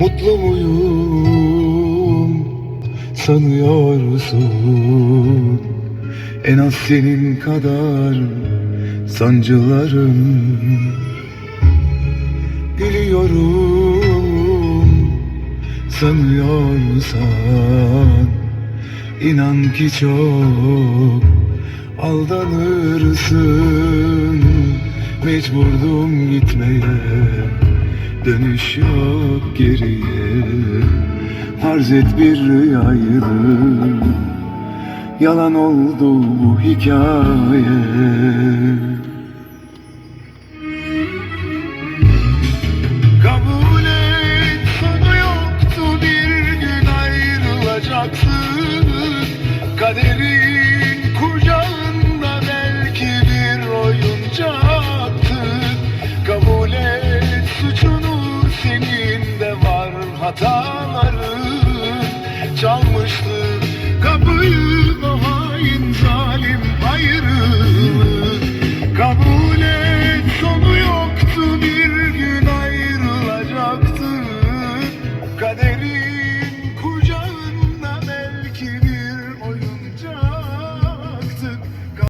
Mutlu muyum? Sanıyorsun En az senin kadar sancılarım. Gülüyorum. Sanıyorsan İnan ki çok aldanırsın. Mecburdum gitmeye Dönüş yok geriye. Farz et bir rüyaydı Yalan oldu bu hikaye. Kabul et sonu yoktu bir gün ayrılacaksın. Kaderin var hataların Çalmıştı